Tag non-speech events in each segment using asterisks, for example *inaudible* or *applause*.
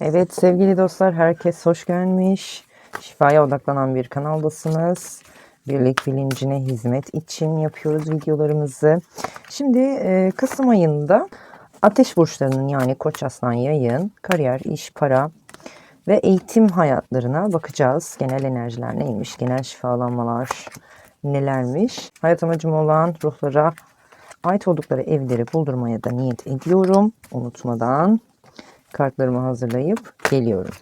Evet sevgili dostlar herkes hoş gelmiş. Şifaya odaklanan bir kanaldasınız. Birlik bilincine hizmet için yapıyoruz videolarımızı. Şimdi e, Kasım ayında ateş burçlarının yani Koç Aslan Yayın, kariyer, iş, para ve eğitim hayatlarına bakacağız. Genel enerjiler neymiş, genel şifalanmalar nelermiş. Hayat amacım olan ruhlara ait oldukları evleri buldurmaya da niyet ediyorum. Unutmadan kartlarımı hazırlayıp geliyorum.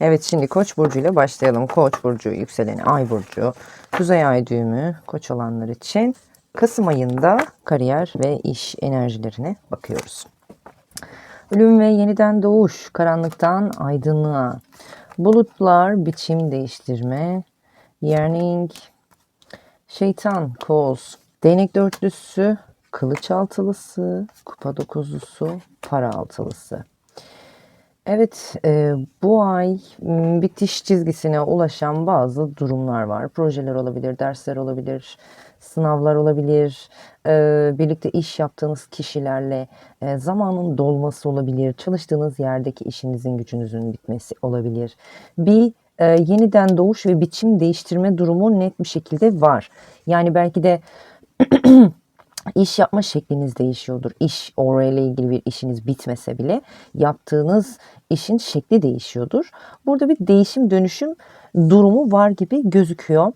Evet şimdi Koç burcu ile başlayalım. Koç burcu, yükseleni Ay burcu, Kuzey Ay düğümü Koç olanlar için Kasım ayında kariyer ve iş enerjilerine bakıyoruz. Ölüm ve yeniden doğuş, karanlıktan aydınlığa, bulutlar, biçim değiştirme, yearning, şeytan, koz, değnek dörtlüsü, kılıç altılısı, kupa dokuzlusu, para altılısı. Evet, e, bu ay bitiş çizgisine ulaşan bazı durumlar var. Projeler olabilir, dersler olabilir, sınavlar olabilir, e, birlikte iş yaptığınız kişilerle e, zamanın dolması olabilir, çalıştığınız yerdeki işinizin gücünüzün bitmesi olabilir. Bir e, yeniden doğuş ve biçim değiştirme durumu net bir şekilde var. Yani belki de *clears throat* iş yapma şekliniz değişiyordur. İş orayla ilgili bir işiniz bitmese bile yaptığınız işin şekli değişiyordur. Burada bir değişim dönüşüm durumu var gibi gözüküyor.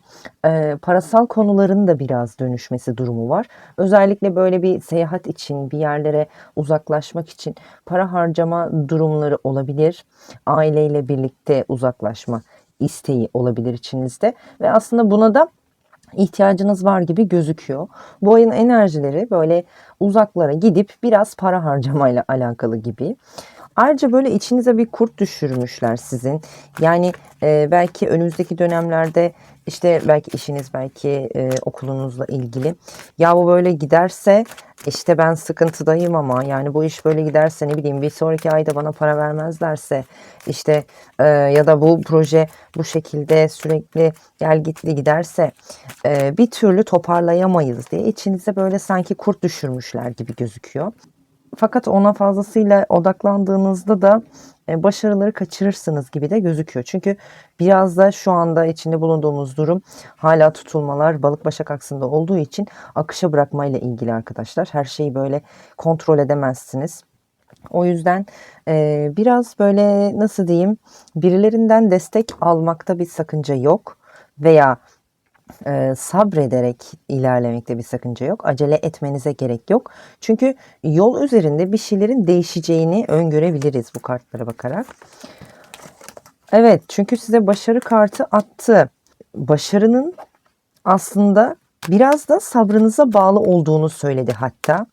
Ee, parasal konuların da biraz dönüşmesi durumu var. Özellikle böyle bir seyahat için bir yerlere uzaklaşmak için para harcama durumları olabilir. Aileyle birlikte uzaklaşma isteği olabilir içinizde ve aslında buna da ihtiyacınız var gibi gözüküyor. Bu ayın enerjileri böyle uzaklara gidip biraz para harcamayla *laughs* alakalı gibi. Ayrıca böyle içinize bir kurt düşürmüşler sizin. Yani e, belki önümüzdeki dönemlerde işte belki işiniz belki e, okulunuzla ilgili. Ya bu böyle giderse işte ben sıkıntıdayım ama yani bu iş böyle giderse ne bileyim bir sonraki ayda bana para vermezlerse işte e, ya da bu proje bu şekilde sürekli gel gitli giderse e, bir türlü toparlayamayız diye içinize böyle sanki kurt düşürmüşler gibi gözüküyor. Fakat ona fazlasıyla odaklandığınızda da e, başarıları kaçırırsınız gibi de gözüküyor. Çünkü biraz da şu anda içinde bulunduğumuz durum hala tutulmalar balık başak aksında olduğu için akışa bırakmayla ilgili arkadaşlar. Her şeyi böyle kontrol edemezsiniz. O yüzden e, biraz böyle nasıl diyeyim birilerinden destek almakta bir sakınca yok veya e, sabrederek ilerlemekte bir sakınca yok. Acele etmenize gerek yok. Çünkü yol üzerinde bir şeylerin değişeceğini öngörebiliriz bu kartlara bakarak. Evet çünkü size başarı kartı attı. Başarının aslında biraz da sabrınıza bağlı olduğunu söyledi hatta.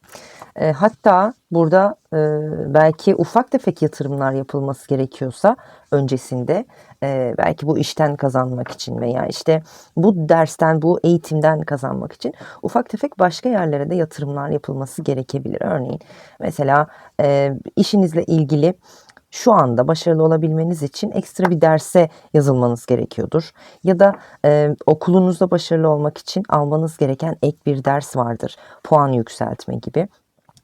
E, hatta burada e, belki ufak tefek yatırımlar yapılması gerekiyorsa öncesinde e, belki bu işten kazanmak için veya işte bu dersten bu eğitimden kazanmak için ufak tefek başka yerlere de yatırımlar yapılması gerekebilir. Örneğin mesela e, işinizle ilgili şu anda başarılı olabilmeniz için ekstra bir derse yazılmanız gerekiyordur. Ya da e, okulunuzda başarılı olmak için almanız gereken ek bir ders vardır. Puan yükseltme gibi.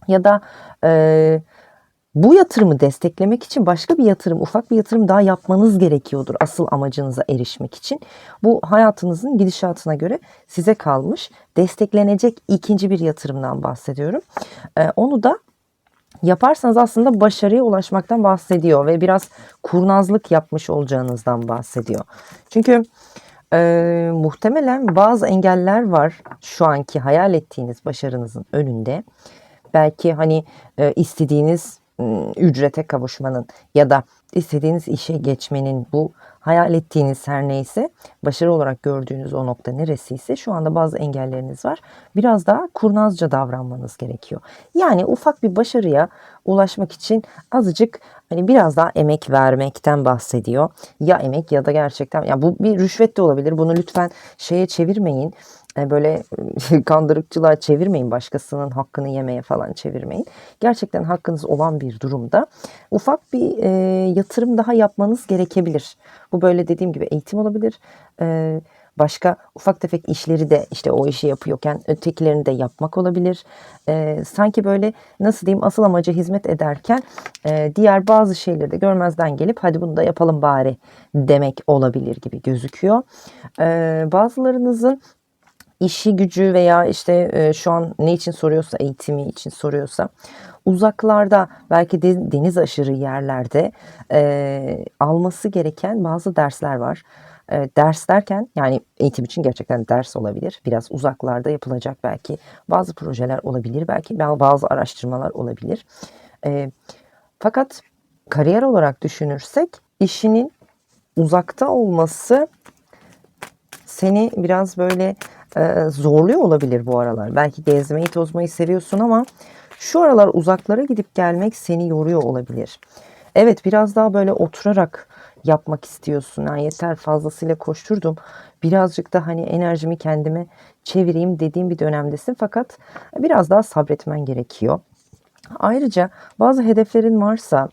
Ya da e, bu yatırımı desteklemek için başka bir yatırım, ufak bir yatırım daha yapmanız gerekiyordur asıl amacınıza erişmek için. Bu hayatınızın gidişatına göre size kalmış desteklenecek ikinci bir yatırımdan bahsediyorum. E, onu da yaparsanız aslında başarıya ulaşmaktan bahsediyor ve biraz kurnazlık yapmış olacağınızdan bahsediyor. Çünkü e, muhtemelen bazı engeller var şu anki hayal ettiğiniz başarınızın önünde. Belki hani e, istediğiniz m, ücrete kavuşmanın ya da istediğiniz işe geçmenin bu hayal ettiğiniz her neyse başarı olarak gördüğünüz o nokta neresiyse şu anda bazı engelleriniz var. Biraz daha kurnazca davranmanız gerekiyor. Yani ufak bir başarıya ulaşmak için azıcık hani biraz daha emek vermekten bahsediyor. Ya emek ya da gerçekten ya bu bir rüşvet de olabilir. Bunu lütfen şeye çevirmeyin e, böyle *laughs* kandırıkçılığa çevirmeyin başkasının hakkını yemeye falan çevirmeyin. Gerçekten hakkınız olan bir durumda ufak bir e, yatırım daha yapmanız gerekebilir. Bu böyle dediğim gibi eğitim olabilir. E, başka ufak tefek işleri de işte o işi yapıyorken ötekilerini de yapmak olabilir. Ee, sanki böyle nasıl diyeyim asıl amacı hizmet ederken e, diğer bazı şeyleri de görmezden gelip hadi bunu da yapalım bari demek olabilir gibi gözüküyor. Ee, bazılarınızın işi gücü veya işte e, şu an ne için soruyorsa eğitimi için soruyorsa uzaklarda belki de deniz aşırı yerlerde e, alması gereken bazı dersler var. E, ders derken yani eğitim için gerçekten ders olabilir. Biraz uzaklarda yapılacak belki bazı projeler olabilir. Belki bazı araştırmalar olabilir. E, fakat kariyer olarak düşünürsek işinin uzakta olması seni biraz böyle e, zorluyor olabilir bu aralar. Belki gezmeyi tozmayı seviyorsun ama şu aralar uzaklara gidip gelmek seni yoruyor olabilir. Evet biraz daha böyle oturarak yapmak istiyorsun. Yani yeter fazlasıyla koşturdum. Birazcık da hani enerjimi kendime çevireyim dediğim bir dönemdesin. Fakat biraz daha sabretmen gerekiyor. Ayrıca bazı hedeflerin varsa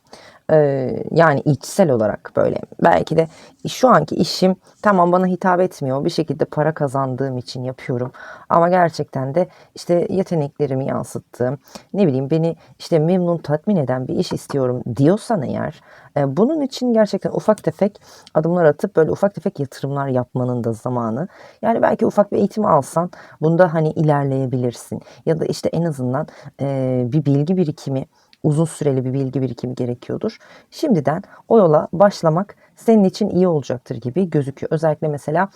ee, yani içsel olarak böyle. Belki de şu anki işim tamam bana hitap etmiyor. Bir şekilde para kazandığım için yapıyorum. Ama gerçekten de işte yeteneklerimi yansıttığım ne bileyim beni işte memnun tatmin eden bir iş istiyorum diyorsan eğer e, bunun için gerçekten ufak tefek adımlar atıp böyle ufak tefek yatırımlar yapmanın da zamanı. Yani belki ufak bir eğitim alsan bunda hani ilerleyebilirsin. Ya da işte en azından e, bir bilgi birikimi uzun süreli bir bilgi birikimi gerekiyordur. Şimdiden o yola başlamak senin için iyi olacaktır gibi gözüküyor. Özellikle mesela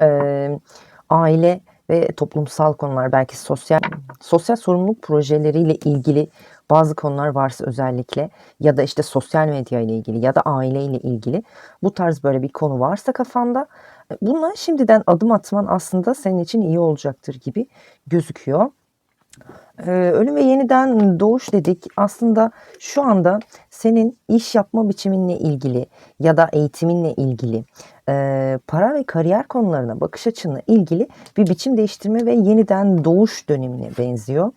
e, aile ve toplumsal konular belki sosyal sosyal sorumluluk projeleriyle ilgili bazı konular varsa özellikle ya da işte sosyal medya ile ilgili ya da aile ile ilgili bu tarz böyle bir konu varsa kafanda bunlar şimdiden adım atman aslında senin için iyi olacaktır gibi gözüküyor. Ee, ölüm ve yeniden doğuş dedik. Aslında şu anda senin iş yapma biçiminle ilgili ya da eğitiminle ilgili e, para ve kariyer konularına bakış açınla ilgili bir biçim değiştirme ve yeniden doğuş dönemine benziyor.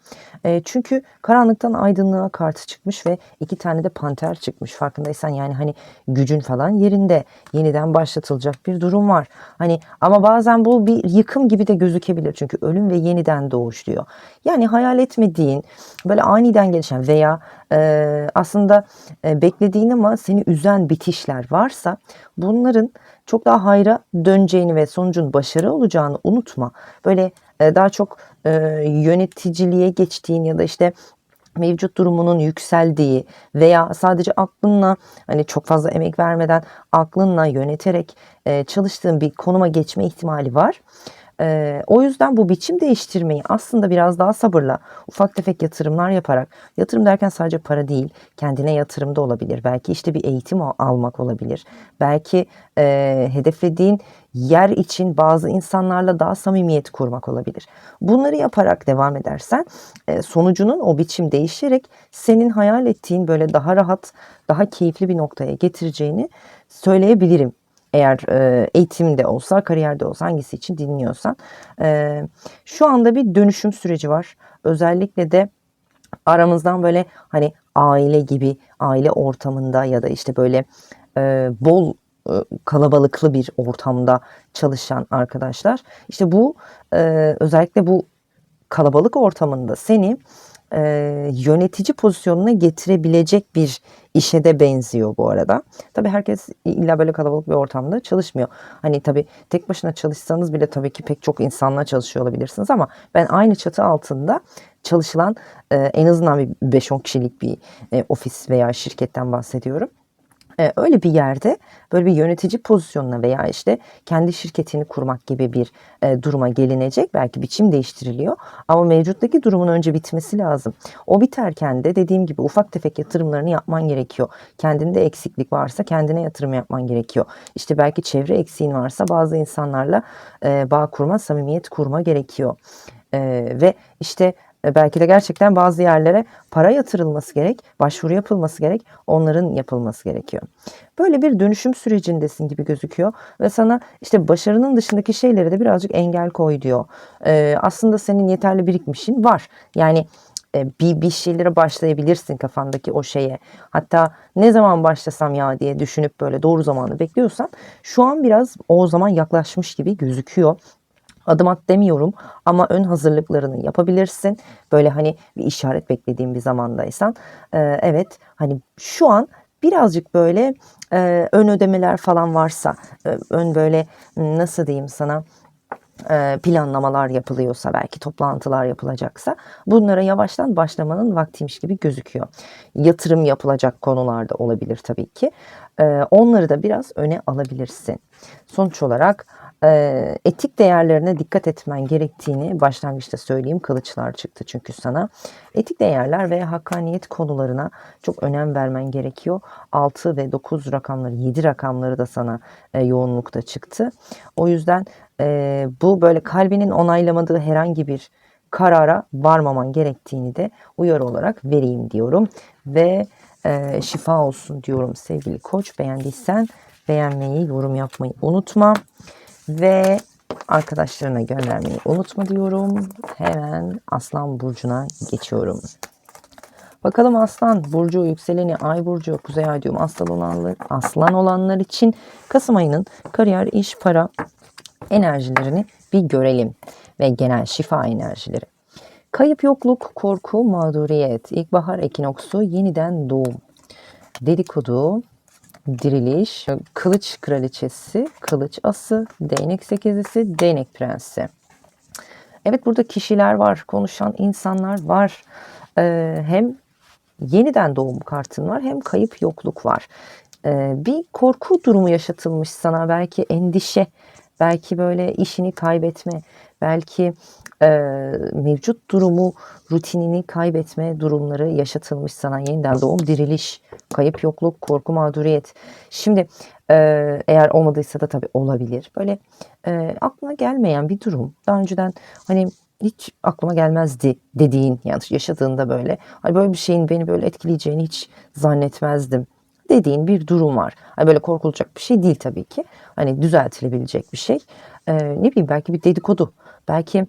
E, çünkü karanlıktan aydınlığa kartı çıkmış ve iki tane de panter çıkmış. Farkındaysan yani hani gücün falan yerinde yeniden başlatılacak bir durum var. Hani ama bazen bu bir yıkım gibi de gözükebilir. Çünkü ölüm ve yeniden doğuş diyor. Yani hayal etmediğin böyle aniden gelişen veya e, aslında e, beklediğin ama seni üzen bitişler varsa bunların çok daha hayra döneceğini ve sonucun başarı olacağını unutma. Böyle e, daha çok e, yöneticiliğe geçtiğin ya da işte mevcut durumunun yükseldiği veya sadece aklınla hani çok fazla emek vermeden aklınla yöneterek e, çalıştığın bir konuma geçme ihtimali var. Ee, o yüzden bu biçim değiştirmeyi aslında biraz daha sabırla, ufak tefek yatırımlar yaparak, yatırım derken sadece para değil, kendine yatırım da olabilir. Belki işte bir eğitim almak olabilir. Belki e, hedeflediğin yer için bazı insanlarla daha samimiyet kurmak olabilir. Bunları yaparak devam edersen e, sonucunun o biçim değişerek senin hayal ettiğin böyle daha rahat, daha keyifli bir noktaya getireceğini söyleyebilirim eğer e, eğitimde olsa, kariyerde olsa hangisi için dinliyorsan. E, şu anda bir dönüşüm süreci var. Özellikle de aramızdan böyle hani aile gibi, aile ortamında ya da işte böyle e, bol e, kalabalıklı bir ortamda çalışan arkadaşlar. İşte bu e, özellikle bu kalabalık ortamında seni e, yönetici pozisyonuna getirebilecek bir işe de benziyor bu arada. Tabii herkes illa böyle kalabalık bir ortamda çalışmıyor. Hani tabii tek başına çalışsanız bile tabii ki pek çok insanla çalışıyor olabilirsiniz ama ben aynı çatı altında çalışılan e, en azından bir 5-10 kişilik bir e, ofis veya şirketten bahsediyorum. Ee, öyle bir yerde böyle bir yönetici pozisyonuna veya işte kendi şirketini kurmak gibi bir e, duruma gelinecek. Belki biçim değiştiriliyor ama mevcuttaki durumun önce bitmesi lazım. O biterken de dediğim gibi ufak tefek yatırımlarını yapman gerekiyor. Kendinde eksiklik varsa kendine yatırım yapman gerekiyor. İşte belki çevre eksiğin varsa bazı insanlarla e, bağ kurma, samimiyet kurma gerekiyor. E, ve işte belki de gerçekten bazı yerlere para yatırılması gerek, başvuru yapılması gerek, onların yapılması gerekiyor. Böyle bir dönüşüm sürecindesin gibi gözüküyor ve sana işte başarının dışındaki şeylere de birazcık engel koy diyor. Ee, aslında senin yeterli birikmişin var. Yani e, bir, bir şeylere başlayabilirsin kafandaki o şeye. Hatta ne zaman başlasam ya diye düşünüp böyle doğru zamanı bekliyorsan şu an biraz o zaman yaklaşmış gibi gözüküyor. Adım at demiyorum ama ön hazırlıklarını yapabilirsin. Böyle hani bir işaret beklediğin bir zamandaysan. Ee, evet hani şu an birazcık böyle e, ön ödemeler falan varsa, e, ön böyle nasıl diyeyim sana e, planlamalar yapılıyorsa belki toplantılar yapılacaksa bunlara yavaştan başlamanın vaktiymiş gibi gözüküyor. Yatırım yapılacak konularda olabilir tabii ki. E, onları da biraz öne alabilirsin. Sonuç olarak e, etik değerlerine dikkat etmen gerektiğini başlangıçta söyleyeyim. Kılıçlar çıktı çünkü sana. Etik değerler ve hakkaniyet konularına çok önem vermen gerekiyor. 6 ve 9 rakamları, 7 rakamları da sana e, yoğunlukta çıktı. O yüzden e, bu böyle kalbinin onaylamadığı herhangi bir karara varmaman gerektiğini de uyarı olarak vereyim diyorum. Ve e, şifa olsun diyorum sevgili koç. Beğendiysen beğenmeyi, yorum yapmayı unutma. Ve arkadaşlarına göndermeyi unutma diyorum. Hemen Aslan Burcu'na geçiyorum. Bakalım Aslan Burcu, yükseleni Ay Burcu, Kuzey Ay diyorum aslan olanlar, aslan olanlar için Kasım ayının kariyer, iş, para enerjilerini bir görelim. Ve genel şifa enerjileri. Kayıp yokluk, korku, mağduriyet, ilkbahar ekinoksu, yeniden doğum, dedikodu, diriliş, kılıç kraliçesi, kılıç ası, değnek sekizisi, değnek prensi. Evet burada kişiler var, konuşan insanlar var. Ee, hem yeniden doğum kartın var hem kayıp yokluk var. Ee, bir korku durumu yaşatılmış sana belki endişe, belki böyle işini kaybetme, belki e, mevcut durumu, rutinini kaybetme durumları yaşatılmış sana yeniden doğum, diriliş, kayıp yokluk, korku, mağduriyet. Şimdi e, eğer olmadıysa da tabii olabilir. Böyle e, aklına gelmeyen bir durum. Daha önceden hani hiç aklıma gelmezdi dediğin yani yaşadığında böyle hani böyle bir şeyin beni böyle etkileyeceğini hiç zannetmezdim dediğin bir durum var. Hani böyle korkulacak bir şey değil tabii ki. Hani düzeltilebilecek bir şey. Ee, ne bileyim belki bir dedikodu. Belki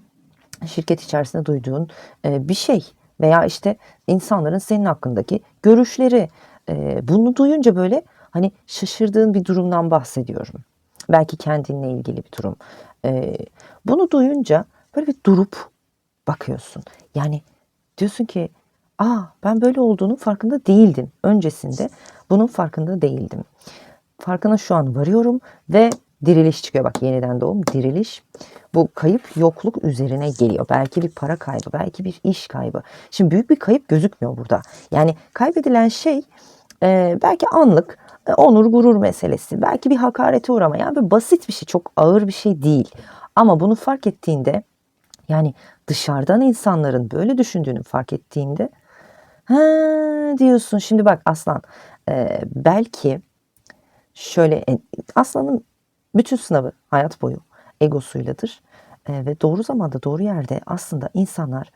şirket içerisinde duyduğun e, bir şey veya işte insanların senin hakkındaki görüşleri. E, bunu duyunca böyle hani şaşırdığın bir durumdan bahsediyorum. Belki kendinle ilgili bir durum. E, bunu duyunca böyle bir durup bakıyorsun. Yani diyorsun ki aa ben böyle olduğunu farkında değildim. Öncesinde bunun farkında değildim. Farkına şu an varıyorum ve diriliş çıkıyor. Bak yeniden doğum diriliş. Bu kayıp yokluk üzerine geliyor. Belki bir para kaybı, belki bir iş kaybı. Şimdi büyük bir kayıp gözükmüyor burada. Yani kaybedilen şey e, belki anlık e, onur gurur meselesi. Belki bir hakarete uğrama. Yani bir basit bir şey, çok ağır bir şey değil. Ama bunu fark ettiğinde yani dışarıdan insanların böyle düşündüğünü fark ettiğinde ha diyorsun şimdi bak aslan e, belki şöyle e, aslanın bütün sınavı hayat boyu egosuyladır. E, ve doğru zamanda doğru yerde aslında insanlar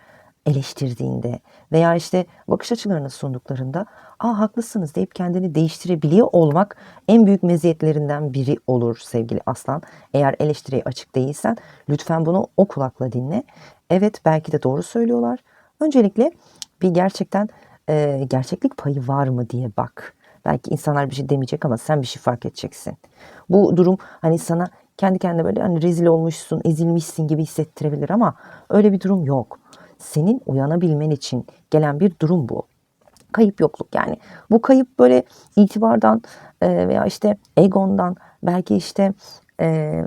eleştirdiğinde veya işte bakış açılarını sunduklarında aa haklısınız deyip kendini değiştirebiliyor olmak en büyük meziyetlerinden biri olur sevgili aslan. Eğer eleştiriye açık değilsen lütfen bunu o kulakla dinle. Evet belki de doğru söylüyorlar. Öncelikle bir gerçekten e, gerçeklik payı var mı diye bak. Belki insanlar bir şey demeyecek ama sen bir şey fark edeceksin. Bu durum hani sana kendi kendine böyle hani rezil olmuşsun, ezilmişsin gibi hissettirebilir ama öyle bir durum yok. Senin uyanabilmen için gelen bir durum bu. Kayıp yokluk yani. Bu kayıp böyle itibardan e, veya işte egondan belki işte e,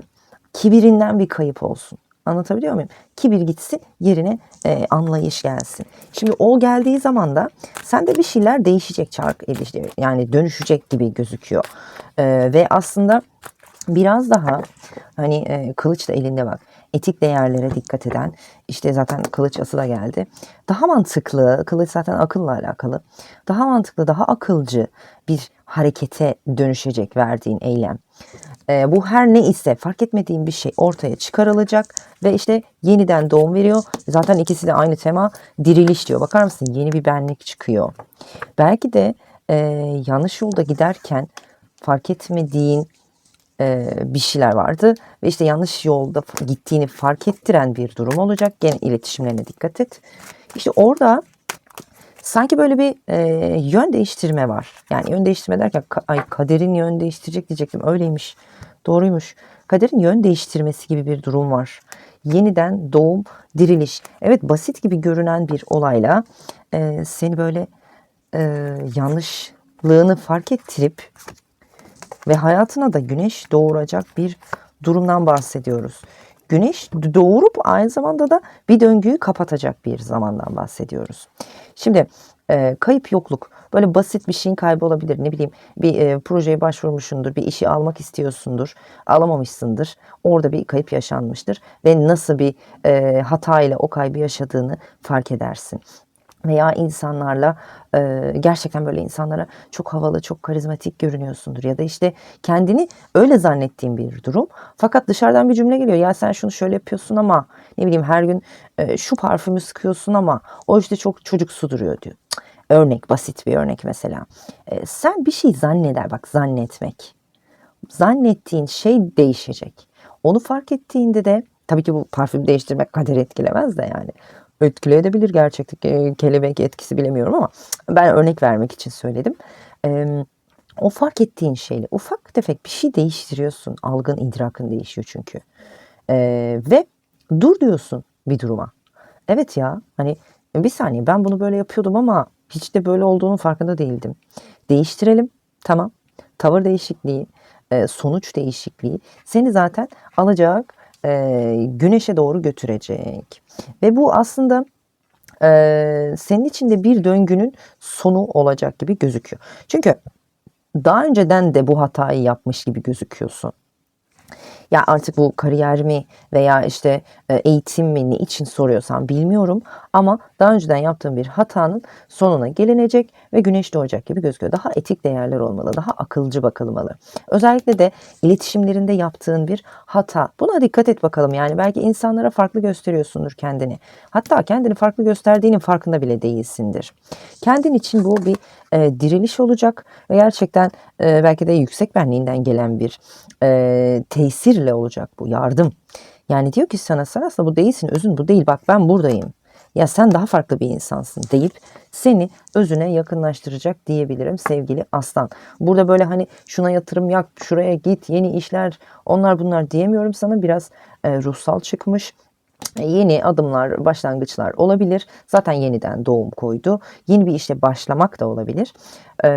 kibirinden bir kayıp olsun. Anlatabiliyor muyum? Kibir gitsin yerine e, anlayış gelsin. Şimdi o geldiği zaman da sende bir şeyler değişecek çark edişi yani dönüşecek gibi gözüküyor. E, ve aslında biraz daha hani e, kılıç da elinde bak etik değerlere dikkat eden işte zaten kılıç ası da geldi. Daha mantıklı kılıç zaten akılla alakalı. Daha mantıklı daha akılcı bir harekete dönüşecek verdiğin eylem. E, bu her ne ise fark etmediğin bir şey ortaya çıkarılacak ve işte yeniden doğum veriyor. Zaten ikisi de aynı tema diriliş diyor. Bakar mısın yeni bir benlik çıkıyor. Belki de e, yanlış yolda giderken fark etmediğin e, bir şeyler vardı ve işte yanlış yolda gittiğini fark ettiren bir durum olacak. Gene iletişimlerine dikkat et. İşte orada Sanki böyle bir e, yön değiştirme var. Yani yön değiştirme derken ka- ay kaderin yön değiştirecek diyecektim. Öyleymiş. Doğruymuş. Kaderin yön değiştirmesi gibi bir durum var. Yeniden doğum, diriliş. Evet basit gibi görünen bir olayla e, seni böyle e, yanlışlığını fark ettirip ve hayatına da güneş doğuracak bir durumdan bahsediyoruz. Güneş doğurup aynı zamanda da bir döngüyü kapatacak bir zamandan bahsediyoruz. Şimdi e, kayıp yokluk böyle basit bir şeyin kaybı olabilir. Ne bileyim bir e, projeye başvurmuşsundur, bir işi almak istiyorsundur, alamamışsındır. Orada bir kayıp yaşanmıştır ve nasıl bir e, hata ile o kaybı yaşadığını fark edersin veya insanlarla e, gerçekten böyle insanlara çok havalı, çok karizmatik görünüyorsundur ya da işte kendini öyle zannettiğin bir durum. Fakat dışarıdan bir cümle geliyor. Ya sen şunu şöyle yapıyorsun ama ne bileyim her gün e, şu parfümü sıkıyorsun ama o işte çok çocuksu duruyor diyor. Örnek, basit bir örnek mesela. E, sen bir şey zanneder, bak zannetmek. Zannettiğin şey değişecek. Onu fark ettiğinde de tabii ki bu parfüm değiştirmek kader etkilemez de yani etkileyebilir gerçekten e, kelebek etkisi bilemiyorum ama ben örnek vermek için söyledim. O fark ettiğin şeyle ufak tefek bir şey değiştiriyorsun. Algın, idrakın değişiyor çünkü. Ve dur diyorsun bir duruma. Evet ya hani bir saniye ben bunu böyle yapıyordum ama hiç de böyle olduğunun farkında değildim. Değiştirelim tamam. Tavır değişikliği, sonuç değişikliği seni zaten alacak e, güneşe doğru götürecek. Ve bu aslında e, senin içinde bir döngünün sonu olacak gibi gözüküyor. Çünkü daha önceden de bu hatayı yapmış gibi gözüküyorsun. Ya artık bu kariyer mi veya işte e, eğitim mi ne için soruyorsan bilmiyorum ama daha önceden yaptığım bir hatanın sonuna gelinecek ve güneş doğacak gibi gözüküyor. Daha etik değerler olmalı, daha akılcı bakılmalı. Özellikle de iletişimlerinde yaptığın bir hata. Buna dikkat et bakalım. Yani belki insanlara farklı gösteriyorsundur kendini. Hatta kendini farklı gösterdiğinin farkında bile değilsindir. Kendin için bu bir e, diriliş olacak ve gerçekten e, belki de yüksek benliğinden gelen bir e, tesirle olacak bu yardım. Yani diyor ki sana sen aslında bu değilsin özün bu değil bak ben buradayım. Ya sen daha farklı bir insansın deyip seni özüne yakınlaştıracak diyebilirim sevgili aslan. Burada böyle hani şuna yatırım yap, şuraya git, yeni işler, onlar bunlar diyemiyorum sana. Biraz e, ruhsal çıkmış yeni adımlar, başlangıçlar olabilir. Zaten yeniden doğum koydu. Yeni bir işe başlamak da olabilir. Ee,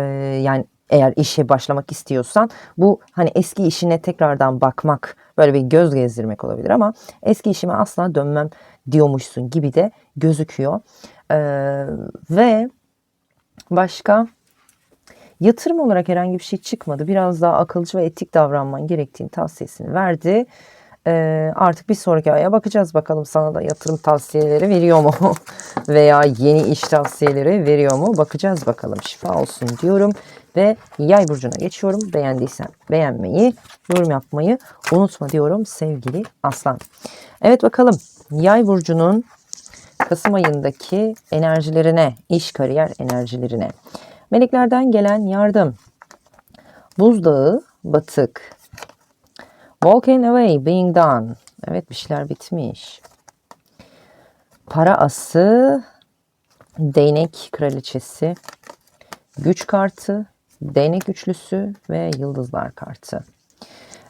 yani eğer işe başlamak istiyorsan bu hani eski işine tekrardan bakmak, böyle bir göz gezdirmek olabilir ama eski işime asla dönmem diyormuşsun gibi de gözüküyor. Ee, ve başka yatırım olarak herhangi bir şey çıkmadı. Biraz daha akılcı ve etik davranman gerektiğini tavsiyesini verdi. Ee, artık bir sonraki aya bakacağız bakalım sana da yatırım tavsiyeleri veriyor mu? *laughs* Veya yeni iş tavsiyeleri veriyor mu? Bakacağız bakalım şifa olsun diyorum. Ve yay burcuna geçiyorum. Beğendiysen beğenmeyi, yorum yapmayı unutma diyorum sevgili aslan. Evet bakalım yay burcunun Kasım ayındaki enerjilerine, iş kariyer enerjilerine. Meleklerden gelen yardım. Buzdağı, batık, Walking away, being done. Evet bir şeyler bitmiş. Para ası, değnek kraliçesi, güç kartı, değnek üçlüsü ve yıldızlar kartı.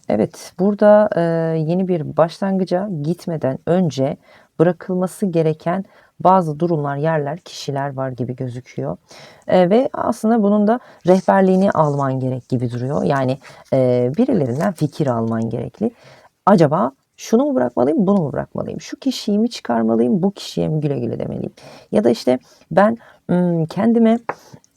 Evet burada e, yeni bir başlangıca gitmeden önce bırakılması gereken bazı durumlar, yerler, kişiler var gibi gözüküyor. E, ve aslında bunun da rehberliğini alman gerek gibi duruyor. Yani e, birilerinden fikir alman gerekli. Acaba şunu mu bırakmalıyım, bunu mu bırakmalıyım? Şu kişiyi mi çıkarmalıyım, bu kişiye mi güle güle demeliyim? Ya da işte ben kendime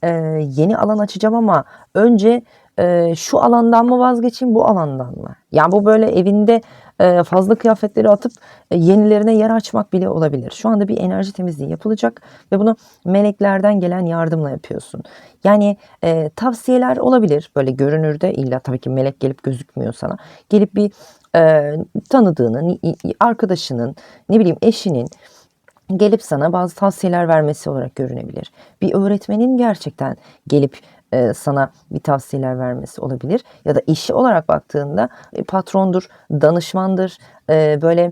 e, yeni alan açacağım ama önce e, şu alandan mı vazgeçeyim, bu alandan mı? Yani bu böyle evinde e, fazla kıyafetleri atıp e, yenilerine yer açmak bile olabilir. Şu anda bir enerji temizliği yapılacak ve bunu meleklerden gelen yardımla yapıyorsun. Yani e, tavsiyeler olabilir böyle görünürde illa tabii ki melek gelip gözükmüyor sana. Gelip bir e, tanıdığının, arkadaşının, ne bileyim eşinin gelip sana bazı tavsiyeler vermesi olarak görünebilir. Bir öğretmenin gerçekten gelip e, sana bir tavsiyeler vermesi olabilir. Ya da işi olarak baktığında e, patrondur, danışmandır, e, böyle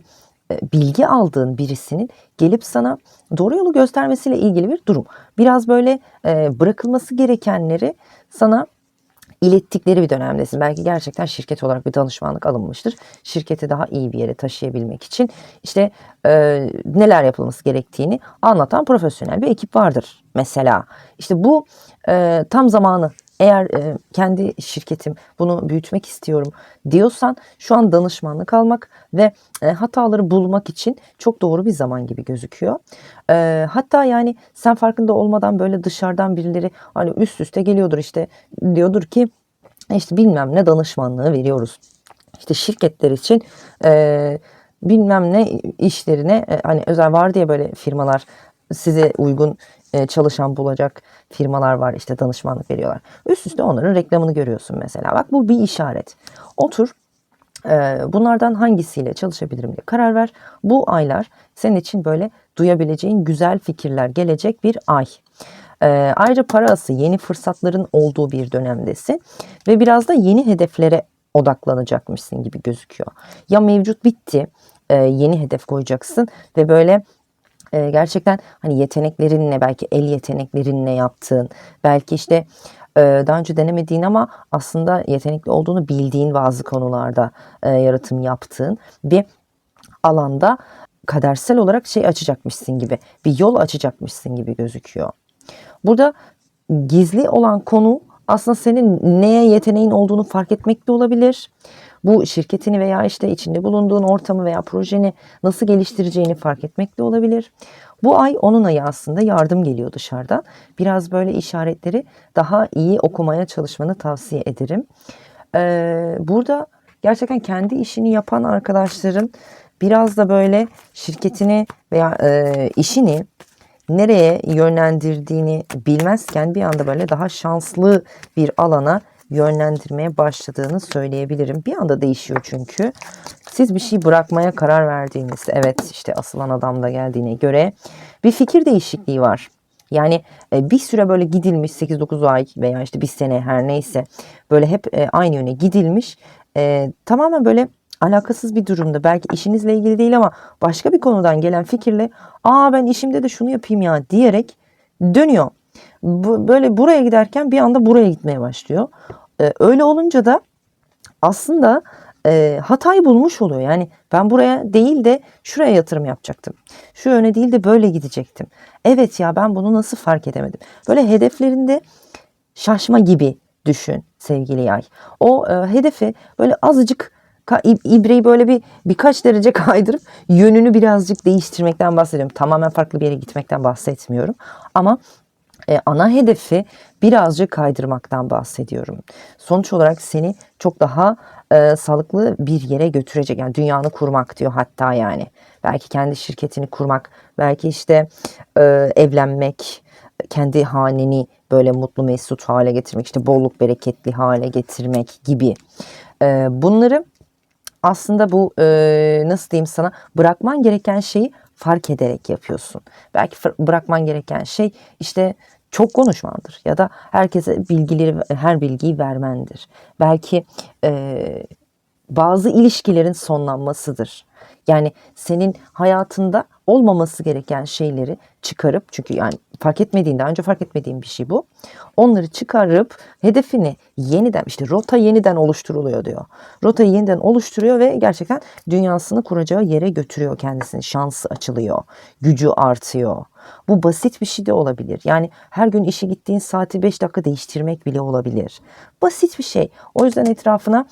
bilgi aldığın birisinin gelip sana doğru yolu göstermesiyle ilgili bir durum. Biraz böyle bırakılması gerekenleri sana ilettikleri bir dönemdesin. Belki gerçekten şirket olarak bir danışmanlık alınmıştır. Şirketi daha iyi bir yere taşıyabilmek için işte e, neler yapılması gerektiğini anlatan profesyonel bir ekip vardır mesela. İşte bu e, tam zamanı eğer e, kendi şirketim bunu büyütmek istiyorum diyorsan şu an danışmanlık almak ve e, hataları bulmak için çok doğru bir zaman gibi gözüküyor. E, hatta yani sen farkında olmadan böyle dışarıdan birileri hani üst üste geliyordur işte diyordur ki işte bilmem ne danışmanlığı veriyoruz. İşte şirketler için e, bilmem ne işlerine e, hani özel var diye böyle firmalar size uygun e, çalışan bulacak firmalar var işte danışmanlık veriyorlar. Üst üste onların reklamını görüyorsun mesela. Bak bu bir işaret. Otur e, bunlardan hangisiyle çalışabilirim diye karar ver. Bu aylar senin için böyle duyabileceğin güzel fikirler gelecek bir ay. E, ayrıca para ası yeni fırsatların olduğu bir dönemdesin ve biraz da yeni hedeflere odaklanacakmışsın gibi gözüküyor. Ya mevcut bitti yeni hedef koyacaksın ve böyle e, gerçekten hani yeteneklerinle belki el yeteneklerinle yaptığın belki işte e, daha önce denemediğin ama aslında yetenekli olduğunu bildiğin bazı konularda e, yaratım yaptığın bir alanda kadersel olarak şey açacakmışsın gibi bir yol açacakmışsın gibi gözüküyor. Burada gizli olan konu aslında senin neye yeteneğin olduğunu fark etmek de olabilir bu şirketini veya işte içinde bulunduğun ortamı veya projeni nasıl geliştireceğini fark etmek de olabilir. Bu ay onun ayı aslında yardım geliyor dışarıdan. Biraz böyle işaretleri daha iyi okumaya çalışmanı tavsiye ederim. Ee, burada gerçekten kendi işini yapan arkadaşların biraz da böyle şirketini veya e, işini nereye yönlendirdiğini bilmezken bir anda böyle daha şanslı bir alana yönlendirmeye başladığını söyleyebilirim. Bir anda değişiyor çünkü. Siz bir şey bırakmaya karar verdiğinizde evet işte asılan adam da geldiğine göre bir fikir değişikliği var. Yani e, bir süre böyle gidilmiş 8-9 ay veya işte bir sene her neyse böyle hep e, aynı yöne gidilmiş. E, tamamen böyle alakasız bir durumda belki işinizle ilgili değil ama başka bir konudan gelen fikirle aa ben işimde de şunu yapayım ya diyerek dönüyor. Bu, böyle buraya giderken bir anda buraya gitmeye başlıyor. Ee, öyle olunca da aslında e, hatayı bulmuş oluyor. Yani ben buraya değil de şuraya yatırım yapacaktım. Şu yöne değil de böyle gidecektim. Evet ya ben bunu nasıl fark edemedim? Böyle hedeflerinde şaşma gibi düşün sevgili yay. O e, hedefi böyle azıcık ibreyi böyle bir birkaç derece *laughs* kaydırıp yönünü birazcık değiştirmekten bahsediyorum. Tamamen farklı bir yere gitmekten bahsetmiyorum. Ama e, ana hedefi birazcık kaydırmaktan bahsediyorum. Sonuç olarak seni çok daha e, sağlıklı bir yere götürecek. Yani dünyanı kurmak diyor hatta yani. Belki kendi şirketini kurmak, belki işte e, evlenmek, kendi haneni böyle mutlu mesut hale getirmek, işte bolluk bereketli hale getirmek gibi. E, bunları aslında bu e, nasıl diyeyim sana bırakman gereken şeyi fark ederek yapıyorsun. Belki bırakman gereken şey işte çok konuşmandır ya da herkese bilgileri her bilgiyi vermendir. Belki e, bazı ilişkilerin sonlanmasıdır. Yani senin hayatında olmaması gereken şeyleri çıkarıp çünkü yani fark etmediğin daha önce fark etmediğin bir şey bu. Onları çıkarıp hedefini yeniden işte rota yeniden oluşturuluyor diyor. Rotayı yeniden oluşturuyor ve gerçekten dünyasını kuracağı yere götürüyor kendisini. Şansı açılıyor. Gücü artıyor. Bu basit bir şey de olabilir. Yani her gün işe gittiğin saati 5 dakika değiştirmek bile olabilir. Basit bir şey. O yüzden etrafına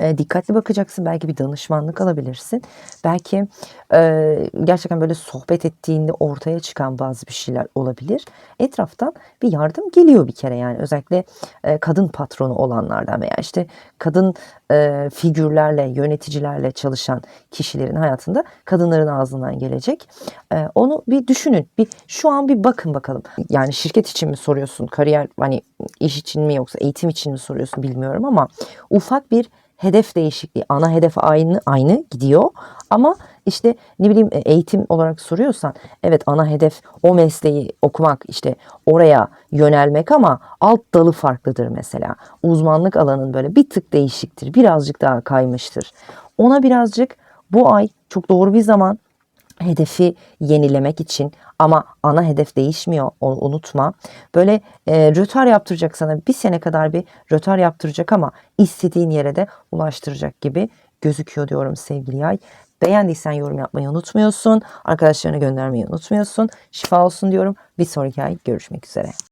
e, dikkatli bakacaksın. Belki bir danışmanlık alabilirsin. Belki e, gerçekten böyle sohbet ettiğinde ortaya çıkan bazı bir şeyler olabilir. Etraftan bir yardım geliyor bir kere yani özellikle e, kadın patronu olanlardan veya işte kadın e, figürlerle, yöneticilerle çalışan kişilerin hayatında kadınların ağzından gelecek. E, onu bir düşünün. Bir şu an bir bakın bakalım. Yani şirket için mi soruyorsun? Kariyer hani iş için mi yoksa eğitim için mi soruyorsun bilmiyorum ama ufak bir hedef değişikliği. Ana hedef aynı aynı gidiyor ama işte ne bileyim e, eğitim olarak soruyorsan evet ana hedef o mesleği okumak işte oraya yönelmek ama alt dalı farklıdır mesela. Uzmanlık alanın böyle bir tık değişiktir. Birazcık daha kaymıştır. Ona birazcık bu ay Çok doğru bir zaman hedefi yenilemek için ama ana hedef değişmiyor onu unutma. Böyle e, rötar yaptıracak sana bir sene kadar bir rötar yaptıracak ama istediğin yere de ulaştıracak gibi gözüküyor diyorum sevgili yay. Beğendiysen yorum yapmayı unutmuyorsun. Arkadaşlarına göndermeyi unutmuyorsun. Şifa olsun diyorum. Bir sonraki ay görüşmek üzere.